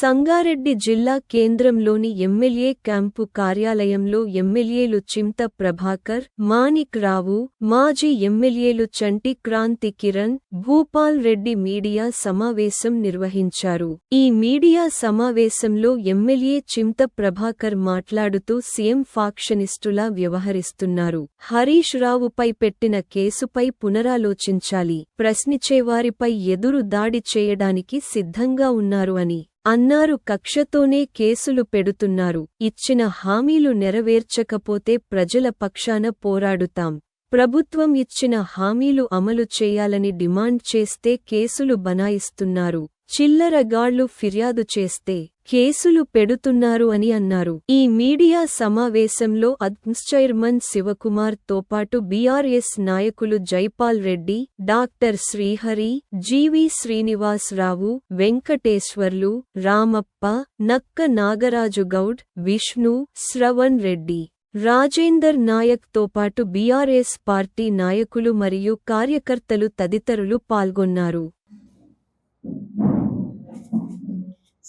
సంగారెడ్డి జిల్లా కేంద్రంలోని MLA camp కార్యాలయంలో ఎమ్మెల్యేలు చింత ప్రభాకర్ మాణిక్ రావు మాజీ ఎమ్మెల్యేలు చంటి క్రాంతి కిరణ్ భూపాల్ రెడ్డి మీడియా సమావేశం నిర్వహించారు. ఈ మీడియా సమావేశంలో ఎమ్మెల్యే చింత ప్రభాకర్ మాట్లాడుతూ సీఎం ఫాక్షనిస్టులా వ్యవహరిస్తున్నారు. హరీష్ రావుపై పెట్టిన కేసుపై పునరాలోచించాలి. ప్రశ్నించేవారిపై ఎదురు దాడి చేయడానికి సిద్ధంగా ఉన్నారు అని అన్నారు కక్షతోనే కేసులు పెడుతున్నారు. ఇచ్చిన హామీలు నెరవేర్చకపోతే ప్రజల పక్షాన పోరాడుతాం. ప్రభుత్వం ఇచ్చిన హామీలు అమలు చేయాలని డిమాండ్ చేస్తే కేసులు బనాయిస్తున్నారు. చిల్లరగాళ్ళు ఫిర్యాదు చేస్తే కేసులు పెడుతున్నారు అని అన్నారు. ఈ మీడియా సమావేశంలో అద్మ్స్ చైర్మన్ శివకుమార్ తోపాటు బీఆర్ఎస్ నాయకులు Jaipal Reddy doctor Srihari G V Srinivasarao Venkateswarlu Ramappa Nakka Nagaraju Goud Vishnu Shravan Reddy Rajender Naik తోపాటు బీఆర్ఎస్ పార్టీ నాయకులు మరియు కార్యకర్తలు తదితరులు పాల్గొన్నారు.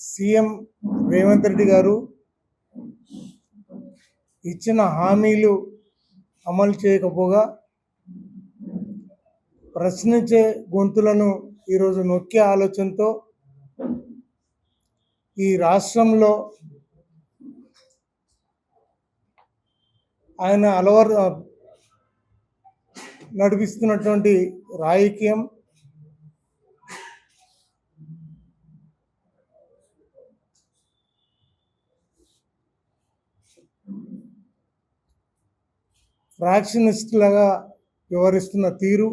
సీఎం రేవంత్ రెడ్డి గారు ఇచ్చిన హామీలు అమలు చేయకపోగా ప్రశ్నించే గొంతులను ఈరోజు నొక్కే ఆలోచనతో ఈ రాష్ట్రంలో ఆయన అలవర్ నడిపిస్తున్నటువంటి రాజకీయం ఫ్రాక్షనిస్ట్లాగా వ్యవహరిస్తున్న తీరు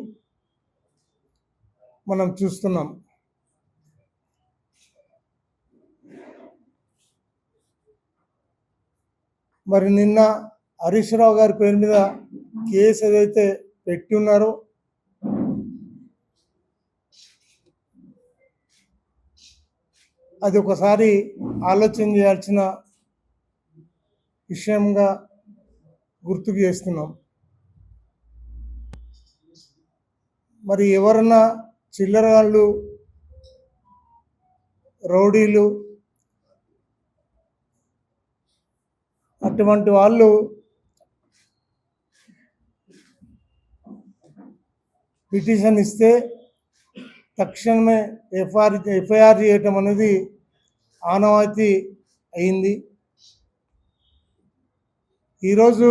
మనం చూస్తున్నాం. మరి నిన్న హరీష్ రావు గారి పేరు మీద కేసు ఏదైతే పెట్టి ఉన్నారో అది ఒకసారి ఆలోచన చేయాల్సిన విషయంగా గుర్తుకు చేస్తున్నాం. మరి ఎవరన్నా చిల్లరగాళ్ళు రౌడీలు అటువంటి వాళ్ళు పిటిషన్ ఇస్తే తక్షణమే ఎఫ్ఐఆర్ ఎఫ్ఐఆర్ చేయటం అనేది ఆనవాయితీ అయింది. ఈరోజు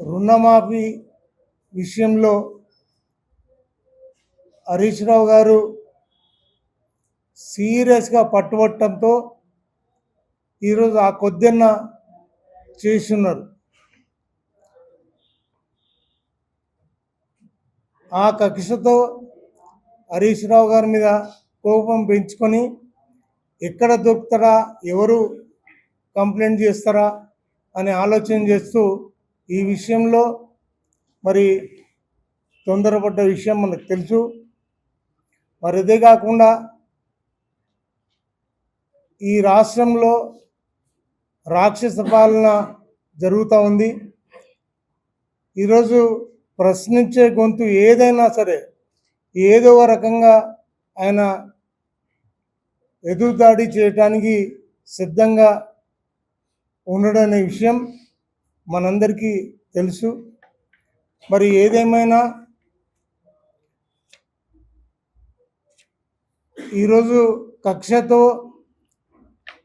రుణమాఫీ విషయంలో హరీష్ రావు గారు సీరియస్గా పట్టుబట్టడంతో ఈరోజు ఆ కొద్దెన్న చేస్తున్నారు. ఆ కక్షతో హరీష్ రావు గారి మీద కోపం పెంచుకొని ఎక్కడ దొరుకుతారా ఎవరు కంప్లైంట్ చేస్తారా అని ఆలోచన చేస్తూ ఈ విషయంలో మరి తొందరపడ్డ విషయం మనకు తెలుసు. మరి ఇదే కాకుండా ఈ రాష్ట్రంలో రాక్షస పాలన జరుగుతూ ఉంది. ఈరోజు ప్రశ్నించే గొంతు ఏదైనా సరే ఏదో రకంగా ఆయన ఎదురుదాడి చేయటానికి సిద్ధంగా ఉండడనే విషయం మనందరికీ తెలుసు. మరి ఏదేమైనా ఈరోజు కక్షతో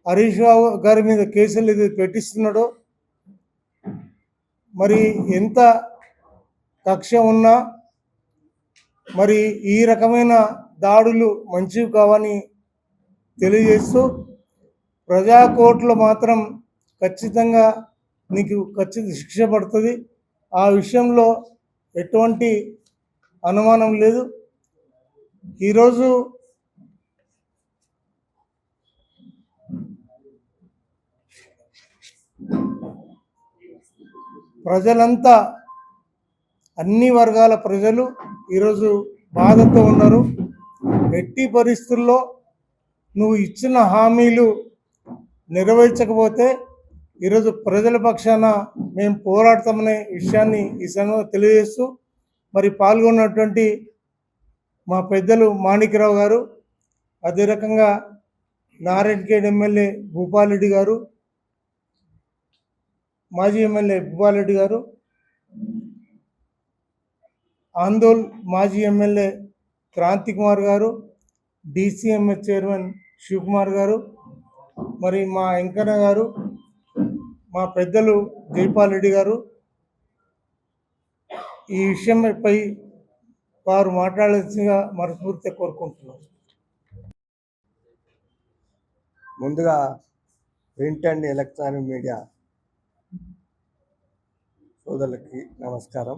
హరీష్ రావు గారి మీద కేసులు ఇది పెట్టిస్తున్నాడో మరి ఎంత కక్ష ఉన్నా మరి ఈ రకమైన దాడులు మంచివి కావని తెలియజేస్తూ ప్రజా మాత్రం ఖచ్చితంగా నీకు ఖచ్చిత శిక్ష పడుతుంది. ఆ విషయంలో ఎటువంటి అనుమానం లేదు. ఈరోజు ప్రజలంతా అన్ని వర్గాల ప్రజలు ఈరోజు బాధతో ఉన్నారు. ఎట్టి పరిస్థితుల్లో నువ్వు ఇచ్చిన హామీలు నెరవేర్చకపోతే ఈరోజు ప్రజల పక్షాన మేము పోరాడతామనే విషయాన్ని ఈ సంఘం తెలియజేస్తూ మరి పాల్గొన్నటువంటి మా పెద్దలు మాణిక్యరావు గారు అదే రకంగా నారాయణఖేడ్ ఎమ్మెల్యే భూపాలరెడ్డి గారు మాజీ ఎమ్మెల్యే భూపాలరెడ్డి గారు ఆందోళ్ మాజీ ఎమ్మెల్యే క్రాంతి కుమార్ గారు డిసిఎంఎస్ చైర్మన్ శివకుమార్ గారు మరి మా వెంకన్న గారు మా పెద్దలు జైపాల్ రెడ్డి గారు. ఈ విషయంపై వారు మాట్లాడాల్సిందిగా మనస్ఫూర్తిగా కోరుకుంటున్నాం ముందుగా ప్రింట్ అండ్ ఎలక్ట్రానిక్ మీడియా సోదరులకి నమస్కారం.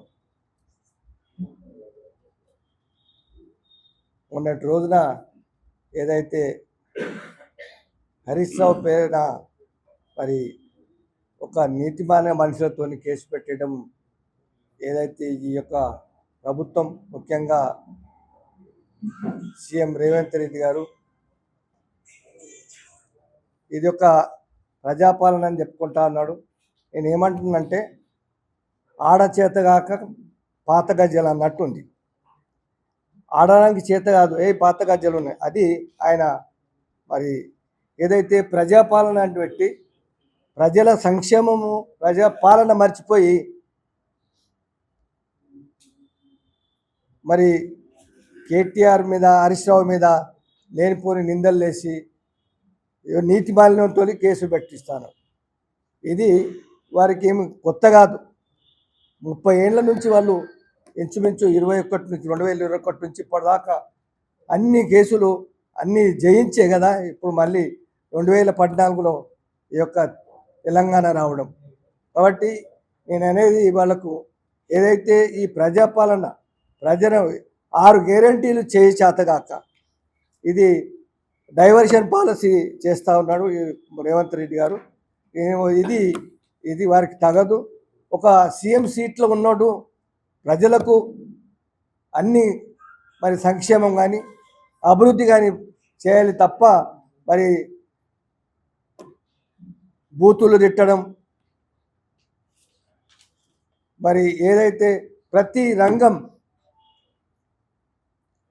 మొన్నటి రోజున ఏదైతే హరీష్ రావు పేరున మరి ఒక నీతిమాన మనుషులతో కేసు పెట్టడం ఏదైతే ఈ యొక్క ప్రభుత్వం ముఖ్యంగా సీఎం రేవంత్ రెడ్డి గారు ఇది ఒక ప్రజాపాలన అని చెప్పుకుంటా ఉన్నాడు. నేను ఏమంటున్నానంటే ఆడచేతగాక పాత గజ్జలు అన్నట్టుంది. ఆడడానికి చేత కాదు ఏ పాత గజ్జలు ఉన్నాయి? అది ఆయన మరి ఏదైతే ప్రజాపాలన అని పెట్టి ప్రజల సంక్షేమము ప్రజల పాలన మర్చిపోయి మరి కేటీఆర్ మీద హరీష్ రావు మీద లేనిపోని నిందలు వేసి నీతి మాలిన్యంతో కేసు పెట్టిస్తాను. ఇది వారికి ఏమి కొత్త కాదు. ముప్పై ఏళ్ళ నుంచి వాళ్ళు ఇంచుమించు ఇరవై ఒకటి నుంచి రెండు వేల ఇరవై ఒకటి నుంచి ఇప్పటిదాకా అన్ని కేసులు అన్నీ జయించే కదా ఇప్పుడు మళ్ళీ రెండు వేల పద్నాలుగులో ఈ యొక్క తెలంగాణ రావడం. కాబట్టి నేను అనేది వాళ్ళకు ఏదైతే ఈ ప్రజాపాలన ప్రజల ఆరు గ్యారంటీలు చేయి చేతగాక ఇది డైవర్షన్ పాలసీ చేస్తూ ఉన్నాడు ఈ రేవంత్ రెడ్డి గారు. ఏమో ఇది ఇది వారికి తగదు. ఒక సీఎం సీట్లో ఉన్నాడు ప్రజలకు అన్ని మరి సంక్షేమం కానీ అభివృద్ధి కానీ చేయాలి తప్ప మరి బూతులు తిట్టడం. మరి ఏదైతే ప్రతి రంగం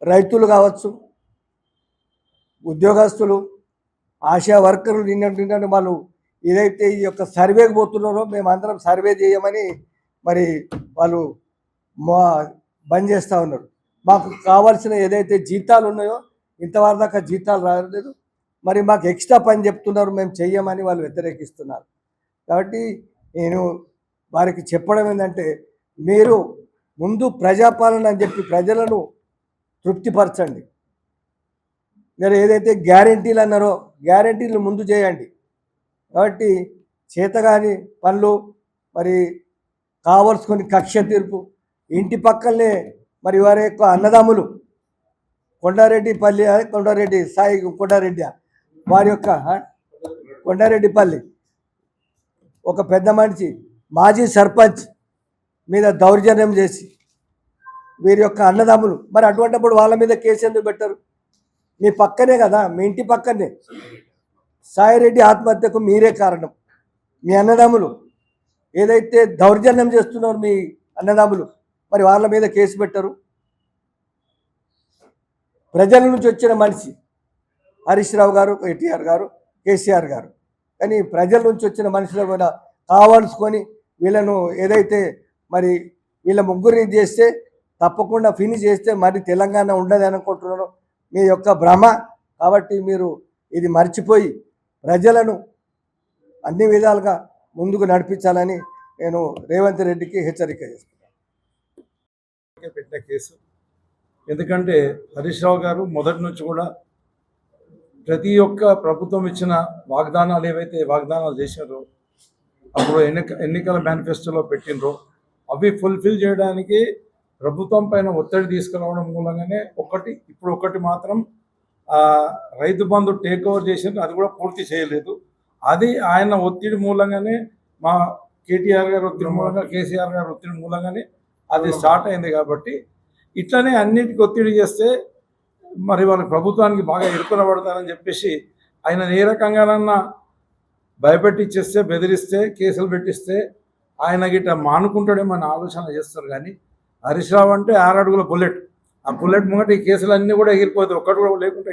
రైతులు కావచ్చు ఉద్యోగస్తులు ఆశా వర్కర్లు నిన్న నిన్న వాళ్ళు ఏదైతే ఈ యొక్క సర్వేకి పోతున్నారో మేము అందరం సర్వే చేయమని మరి వాళ్ళు మా బంద్ చేస్తూ ఉన్నారు. మాకు కావాల్సిన ఏదైతే జీతాలు ఉన్నాయో ఇంతవరదాకా జీతాలు రాలేదు. మరి మాకు ఎక్స్ట్రా పని చెప్తున్నారు మేము చెయ్యమని వాళ్ళు వ్యతిరేకిస్తున్నారు. కాబట్టి నేను వారికి చెప్పడం ఏంటంటే మీరు ముందు ప్రజాపాలన అని చెప్పి ప్రజలను తృప్తిపరచండి. మీరు ఏదైతే గ్యారంటీలు అన్నారో గ్యారంటీలు ముందు చేయండి. కాబట్టి చేతగాని పనులు మరి కావలసుకొని కక్ష తీర్పు ఇంటి పక్కనే మరి వారి యొక్క అన్నదమ్ములు కొండారెడ్డి పల్లి కొండారెడ్డి సాయి కొండారెడ్డి వారి యొక్క కొండారెడ్డిపల్లి. ఒక పెద్ద మనిషి మాజీ సర్పంచ్ మీద దౌర్జన్యం చేసి వీరి యొక్క అన్నదమ్ములు మరి అటువంటిప్పుడు వాళ్ళ మీద కేసు ఎందుకు పెట్టరు? మీ పక్కనే కదా మీ ఇంటి పక్కనే. సాయిరెడ్డి ఆత్మహత్యకు మీరే కారణం. మీ అన్నదమ్ములు ఏదైతే దౌర్జన్యం చేస్తున్నారు మీ అన్నదమ్ములు మరి వాళ్ళ మీద కేసు పెట్టరు. ప్రజల నుంచి వచ్చిన మనిషి హరీష్ రావు గారు ఎన్టీఆర్ గారు కేసీఆర్ గారు. కానీ ప్రజల నుంచి వచ్చిన మనుషులు కూడా కావాల్సుకొని వీళ్ళను ఏదైతే మరి వీళ్ళ ముగ్గురిని చేస్తే తప్పకుండా ఫినిష్ చేస్తే మరి తెలంగాణ ఉండదు అనుకుంటున్నాను. మీ యొక్క భ్రమ కాబట్టి మీరు ఇది మర్చిపోయి ప్రజలను అన్ని విధాలుగా ముందుకు నడిపించాలని నేను రేవంత్ రెడ్డికి హెచ్చరిక చేస్తున్నాను. పెట్టిన కేసు. ఎందుకంటే హరీష్ రావు గారు మొదటి నుంచి కూడా ప్రతి ఒక్క ప్రభుత్వం ఇచ్చిన వాగ్దానాలు ఏవైతే వాగ్దానాలు చేసినారో అప్పుడు ఎన్నిక ఎన్నికల మేనిఫెస్టోలో పెట్టినరో అవి ఫుల్ఫిల్ చేయడానికి ప్రభుత్వం పైన ఒత్తిడి తీసుకురావడం మూలంగానే ఒకటి ఇప్పుడు ఒకటి మాత్రం రైతు బంధు టేక్ ఓవర్ చేసిన అది కూడా పూర్తి చేయలేదు. అది ఆయన ఒత్తిడి మూలంగానే మా కేటీఆర్ గారు ఒత్తిడి మూలంగా కేసీఆర్ గారు ఒత్తిడి మూలంగానే అది స్టార్ట్ అయింది కాబట్టి ఇట్లనే అన్నిటికీ ఒత్తిడి చేస్తే మరి వాళ్ళ ప్రభుత్వానికి బాగా ఇరుకున పడతారని చెప్పేసి ఆయన ఏ రకంగానన్నా భయపెట్టిచ్చేస్తే బెదిరిస్తే కేసులు పెట్టిస్తే ఆయన గిట్ట మానుకుంటాడేమో అని ఆలోచన చేస్తారు. కానీ హరీష్ రావు అంటే ఆరడుగుల బుల్లెట్. ఆ బుల్లెట్ ముంగట ఈ కేసులు అన్నీ కూడా ఎగిరిపోతాయి. ఒక్కటి కూడా లేకుండా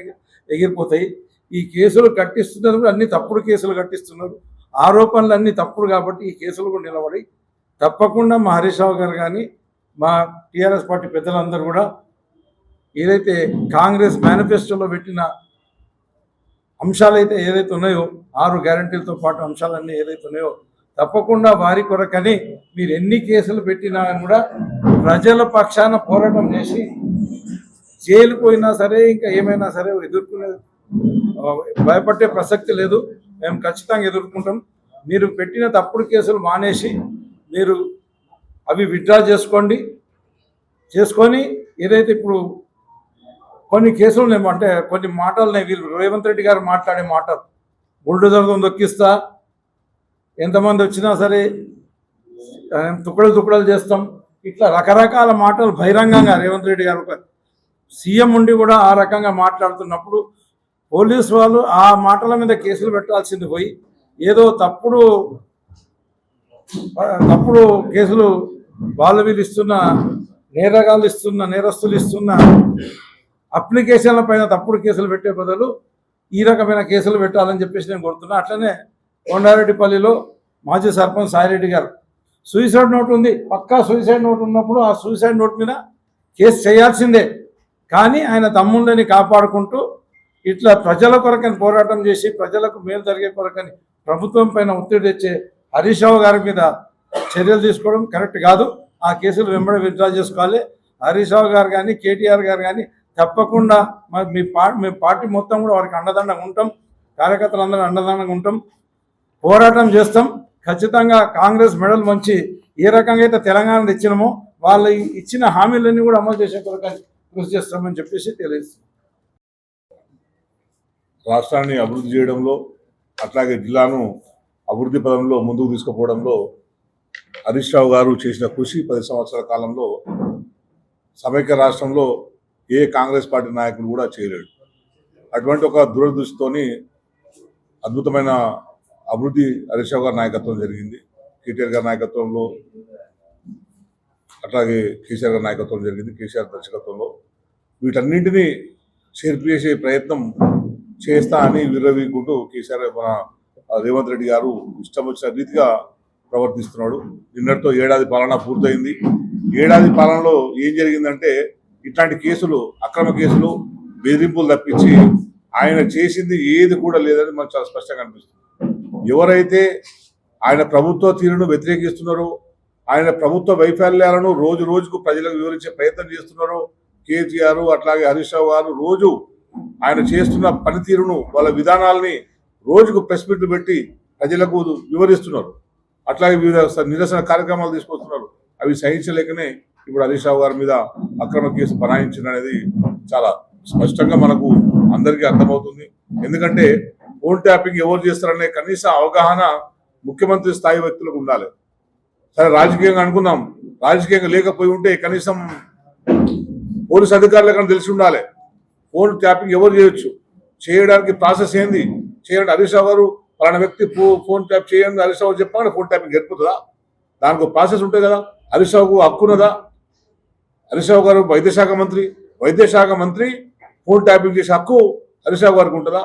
ఎగిరిపోతాయి. ఈ కేసులు కట్టిస్తున్నారు కూడా అన్ని తప్పుడు కేసులు కట్టిస్తున్నారు. ఆరోపణలు అన్ని తప్పుడు కాబట్టి ఈ కేసులు కూడా నిలబడి తప్పకుండా మా హరీష్ రావు గారు కానీ మా టీఆర్ఎస్ పార్టీ పెద్దలందరూ కూడా ఏదైతే కాంగ్రెస్ మేనిఫెస్టోలో పెట్టిన అంశాలైతే ఏదైతే ఉన్నాయో ఆరు గ్యారంటీలతో పాటు అంశాలన్నీ ఏదైతే ఉన్నాయో తప్పకుండా వారి కొరకని మీరు ఎన్ని కేసులు పెట్టినా కూడా ప్రజల పక్షాన పోరాటం చేసి జైలు పోయినా సరే ఇంకా ఏమైనా సరే ఎదుర్కొనే భయపడే ప్రసక్తి లేదు. మేము ఖచ్చితంగా ఎదుర్కొంటాం. మీరు పెట్టిన తప్పుడు కేసులు మానేసి మీరు అవి విత్డ్రా చేసుకోండి. చేసుకొని ఏదైతే ఇప్పుడు కొన్ని కేసులు ఏమంటే అంటే కొన్ని మాటలు వీళ్ళు రేవంత్ రెడ్డి గారు మాట్లాడే మాటలు బుల్డోజర్తో దొక్కిస్తా ఎంతమంది వచ్చినా సరే ఆ, తుక్కడలు తుక్కడలు చేస్తాం. ఇట్లా రకరకాల మాటలు బహిరంగంగా రేవంత్ రెడ్డి గారు ఒక సీఎం ఉండి కూడా ఆ రకంగా మాట్లాడుతున్నప్పుడు పోలీసు వాళ్ళు ఆ మాటల మీద కేసులు పెట్టాల్సింది పోయి ఏదో తప్పుడు తప్పుడు కేసులు వాళ్ళు వీళ్ళు ఇస్తున్న నేరగాళ్ళు ఇస్తున్న నేరస్తులు ఇస్తున్న అప్లికేషన్ల పైన తప్పుడు కేసులు పెట్టే బదులు ఈ రకమైన కేసులు పెట్టాలని చెప్పేసి నేను కోరుతున్నా. అట్లనే కొండారెడ్డిపల్లిలో మాజీ సర్పంచ్ సాయిరెడ్డి గారు సూసైడ్ నోట్ ఉంది. పక్కా సూసైడ్ నోట్ ఉన్నప్పుడు ఆ సూసైడ్ నోట్ మీద కేసు చేయాల్సిందే. కానీ ఆయన తమ్ముళ్ళని కాపాడుకుంటూ ఇట్లా ప్రజల కొరకని పోరాటం చేసి ప్రజలకు మేలు జరిగే కొరకని ప్రభుత్వం పైన ఒత్తిడి తెచ్చే హరీష్ రావు గారి మీద చర్యలు తీసుకోవడం కరెక్ట్ కాదు. ఆ కేసులు వెంబడి విత్డ్రా చేసుకోవాలి. హరీష్ రావు గారు కానీ కేటీఆర్ గారు కానీ తప్పకుండా మరి మీ పా మీ పార్టీ మొత్తం కూడా వారికి అండదండగా ఉంటాం. కార్యకర్తలు అందరూ అండదండగా ఉంటాం. పోరాటం చేస్తాం. ఖచ్చితంగా కాంగ్రెస్ మెడల్ మంచి ఏ రకంగా అయితే తెలంగాణ ఇచ్చినామో వాళ్ళు ఇచ్చిన హామీలన్నీ కూడా అమలు చేసే కొరకు కృషి చేస్తామని చెప్పేసి తెలియజేస్తాం రాష్ట్రాన్ని అభివృద్ధి చేయడంలో అట్లాగే జిల్లాను అభివృద్ధి పదంలో ముందుకు తీసుకుపోవడంలో హరీష్ రావు గారు చేసిన కృషి పది సంవత్సరాల కాలంలో సమైక్య రాష్ట్రంలో ఏ కాంగ్రెస్ పార్టీ నాయకులు కూడా చేయలేడు. అటువంటి ఒక దురదృష్టితోని అద్భుతమైన అభివృద్ధి హరీష్ గారి నాయకత్వం జరిగింది. కేటీఆర్ గారి నాయకత్వంలో అట్లాగే కేసీఆర్ గారి నాయకత్వం జరిగింది కేసీఆర్ దర్శకత్వంలో. వీటన్నింటినీ చేసే ప్రయత్నం చేస్తా అని విర్రవీకుంటూ కేసీఆర్ మన రేవంత్ రెడ్డి గారు ఇష్టం వచ్చిన రీతిగా ప్రవర్తిస్తున్నాడు. నిన్నటితో ఏడాది పాలన పూర్తయింది. ఏడాది పాలనలో ఏం జరిగిందంటే ఇట్లాంటి కేసులు అక్రమ కేసులు బెదిరింపులు తప్పించి ఆయన చేసింది ఏది కూడా లేదని మనకు చాలా స్పష్టంగా అనిపిస్తుంది. ఎవరైతే ఆయన ప్రభుత్వ తీరును వ్యతిరేకిస్తున్నారో ఆయన ప్రభుత్వ వైఫల్యాలను రోజు రోజుకు ప్రజలకు వివరించే ప్రయత్నం చేస్తున్నారో కేటీఆర్ అట్లాగే హరీష్ రావు గారు రోజు ఆయన చేస్తున్న పనితీరును వాళ్ళ విధానాలని రోజుకు ప్రెస్ మీట్లు పెట్టి ప్రజలకు వివరిస్తున్నారు. అట్లాగే వివిధ నిరసన కార్యక్రమాలు తీసుకొస్తున్నారు. అవి సహించలేకనే ఇప్పుడు హరీష్ రావు గారి మీద అక్రమ కేసు బనాయించిన అనేది చాలా స్పష్టంగా మనకు అందరికీ అర్థమవుతుంది. ఎందుకంటే ఫోన్ ట్యాపింగ్ ఎవరు చేస్తారనే కనీస అవగాహన ముఖ్యమంత్రి స్థాయి వ్యక్తులకు ఉండాలి. సరే రాజకీయంగా అనుకుందాం. రాజకీయంగా లేకపోయి ఉంటే కనీసం పోలీస్ అధికారులకు తెలిసి ఉండాలి. ఫోన్ ట్యాపింగ్ ఎవరు చేయొచ్చు? చేయడానికి ప్రాసెస్ ఏంది? చేయండి హరీష్ రావు గారు పలానా వ్యక్తి ఫోన్ ట్యాప్ చేయండి హరీష్ రావు చెప్పాలని ఫోన్ ట్యాపింగ్ జరిపోతుందా దానికి ప్రాసెస్ ఉంటుంది కదా హరీష్ రావుకు హక్కు ఉన్నదా? హరీష్ గారు వైద్యశాఖ మంత్రి వైద్యశాఖ మంత్రి ఫోన్ ట్యాపింగ్ చేసే హక్కు హరీష్ గారికి ఉంటుందా?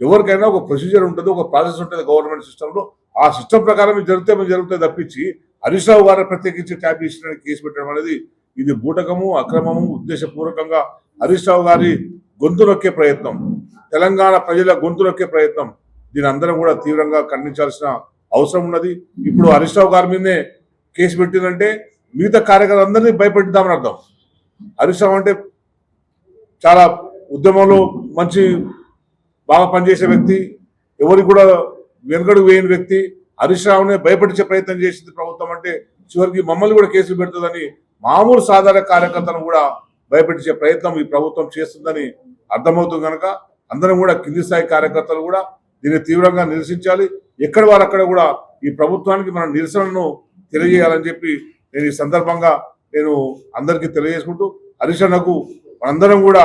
ఎవరికైనా ఒక ప్రొసీజర్ ఉంటుంది ఒక ప్రాసెస్ ఉంటుంది గవర్నమెంట్ సిస్టంలో. ఆ సిస్టమ్ ప్రకారం జరిగితే మేము జరుగుతుంది తప్పించి హరీష్ రావు గారు ప్రత్యేకించి ట్యాప్ చేసిన కేసు పెట్టడం అనేది ఇది బూటకము అక్రమము ఉద్దేశపూర్వకంగా హరీష్ రావు గారి గొంతు నొక్కే ప్రయత్నం. తెలంగాణ ప్రజల గొంతు నొక్కే ప్రయత్నం. దీని అందరం కూడా తీవ్రంగా ఖండించాల్సిన అవసరం ఉన్నది. ఇప్పుడు హరీష్ రావు గారి మీదనే కేసు పెట్టిందంటే మిగతా కార్యకర్తలందరినీ భయపెట్టిద్దామని అర్థం. హరీష్ అంటే చాలా ఉద్యమంలో మంచి బాగా పనిచేసే వ్యక్తి ఎవరికి కూడా వెనుకడుగు వేయని వ్యక్తి. హరీష్ రావునే భయపడించే ప్రయత్నం చేసింది ప్రభుత్వం అంటే చివరికి మమ్మల్ని కూడా కేసులు పెడుతుందని మామూలు సాధారణ కార్యకర్తలను కూడా భయపెట్టించే ప్రయత్నం ఈ ప్రభుత్వం చేస్తుందని అర్థమవుతుంది కనుక అందరం కూడా కింది స్థాయి కార్యకర్తలు కూడా దీన్ని తీవ్రంగా నిరసించాలి. ఎక్కడ వారు అక్కడ కూడా ఈ ప్రభుత్వానికి మన నిరసనను తెలియజేయాలని చెప్పి నేను ఈ సందర్భంగా నేను అందరికీ తెలియజేసుకుంటూ హరిశనకు మనందరం కూడా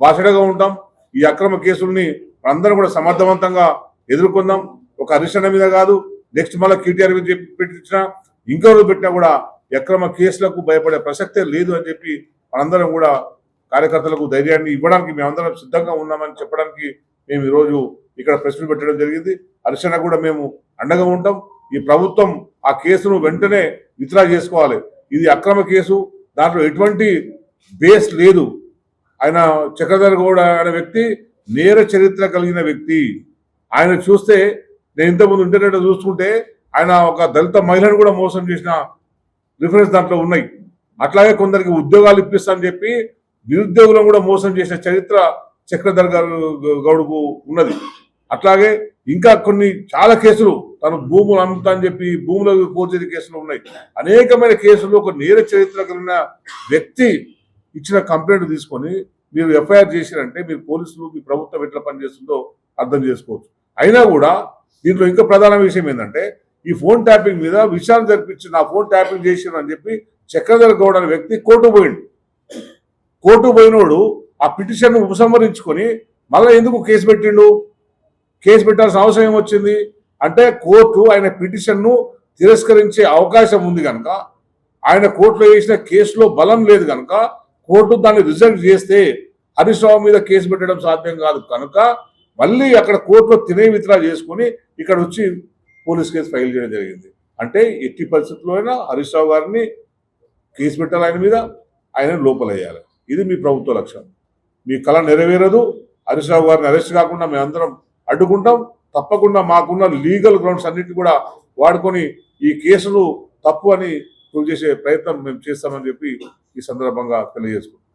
బాసడగా ఉంటాం. ఈ అక్రమ కేసుల్ని మనందరం కూడా సమర్థవంతంగా ఎదుర్కొందాం. ఒక హరిశన మీద కాదు నెక్స్ట్ మళ్ళీ కేటీఆర్ మీద పెట్టించినా ఇంకెవరు పెట్టినా కూడా అక్రమ కేసులకు భయపడే ప్రసక్తే లేదు అని చెప్పి మనందరం కూడా కార్యకర్తలకు ధైర్యాన్ని ఇవ్వడానికి మేమందరం సిద్ధంగా ఉన్నామని చెప్పడానికి మేము ఈరోజు ఇక్కడ ప్రశ్నలు పెట్టడం జరిగింది. హరిశన కూడా మేము అండగా ఉంటాం. ఈ ప్రభుత్వం ఆ కేసును వెంటనే విత్డ్రా చేసుకోవాలి. ఇది అక్రమ కేసు. దాంట్లో ఎటువంటి బేస్ లేదు. ఆయన చక్రధర్ గౌడ అనే వ్యక్తి నేర చరిత్ర కలిగిన వ్యక్తి. ఆయన చూస్తే నేను ఇంతకుముందు ఇంటర్నెట్ చూసుకుంటే ఆయన ఒక దళిత మహిళను కూడా మోసం చేసిన రిఫరెన్స్ దాంట్లో ఉన్నాయి. అట్లాగే కొందరికి ఉద్యోగాలు ఇప్పిస్తానని చెప్పి నిరుద్యోగులను కూడా మోసం చేసిన చరిత్ర చక్రధర్ గారు గౌడ్కు ఉన్నది. అట్లాగే ఇంకా కొన్ని చాలా కేసులు తను భూములు అమ్ముతా అని చెప్పి భూములకు కోర్చేది కేసులు ఉన్నాయి. అనేకమైన కేసులు ఒక నేర చరిత్ర కలిగిన వ్యక్తి ఇచ్చిన కంప్లైంట్ తీసుకొని మీరు ఎఫ్ఐఆర్ చేసిరంటే మీరు పోలీసులు మీ ప్రభుత్వం ఎట్లా పనిచేస్తుందో అర్థం చేసుకోవచ్చు. అయినా కూడా దీంట్లో ఇంకా ప్రధాన విషయం ఏంటంటే ఈ ఫోన్ ట్యాపింగ్ మీద విషయాన్ని జరిపించి నా ఫోన్ ట్యాపింగ్ చేసిన అని చెప్పి చక్రధర గౌడ్ అనే వ్యక్తి కోర్టు పోయిండు. కోర్టు పోయినోడు ఆ పిటిషన్ ఉపసంహరించుకొని మళ్ళీ ఎందుకు కేసు పెట్టిండు? కేసు పెట్టాల్సిన అవసరం ఏమొచ్చింది? అంటే కోర్టు ఆయన పిటిషన్ను తిరస్కరించే అవకాశం ఉంది కనుక ఆయన కోర్టులో వేసిన కేసులో బలం లేదు కనుక కోర్టు దాన్ని రిజెక్ట్ చేస్తే హరీష్ రావు మీద కేసు పెట్టడం సాధ్యం కాదు కనుక మళ్ళీ అక్కడ కోర్టులో తినే విత్రా చేసుకుని ఇక్కడ వచ్చి పోలీస్ కేసు ఫైల్ చేయడం జరిగింది. అంటే ఎట్టి పరిస్థితుల్లో అయినా హరీష్ రావు గారిని కేసు పెట్టాలి ఆయన మీద ఆయన లోపలయ్యాలి. ఇది మీ ప్రభుత్వ లక్ష్యం. మీ కళ నెరవేరదు. హరీష్ రావు గారిని అరెస్ట్ కాకుండా మేమందరం అడ్డుకుంటాం. తప్పకుండా మాకున్న లీగల్ గ్రౌండ్స్ అన్నిటి కూడా వాడుకొని ఈ కేసులు తప్పు అని ప్రూవ్ చేసే ప్రయత్నం మేము చేస్తామని చెప్పి ఈ సందర్భంగా తెలియజేసుకుంటాం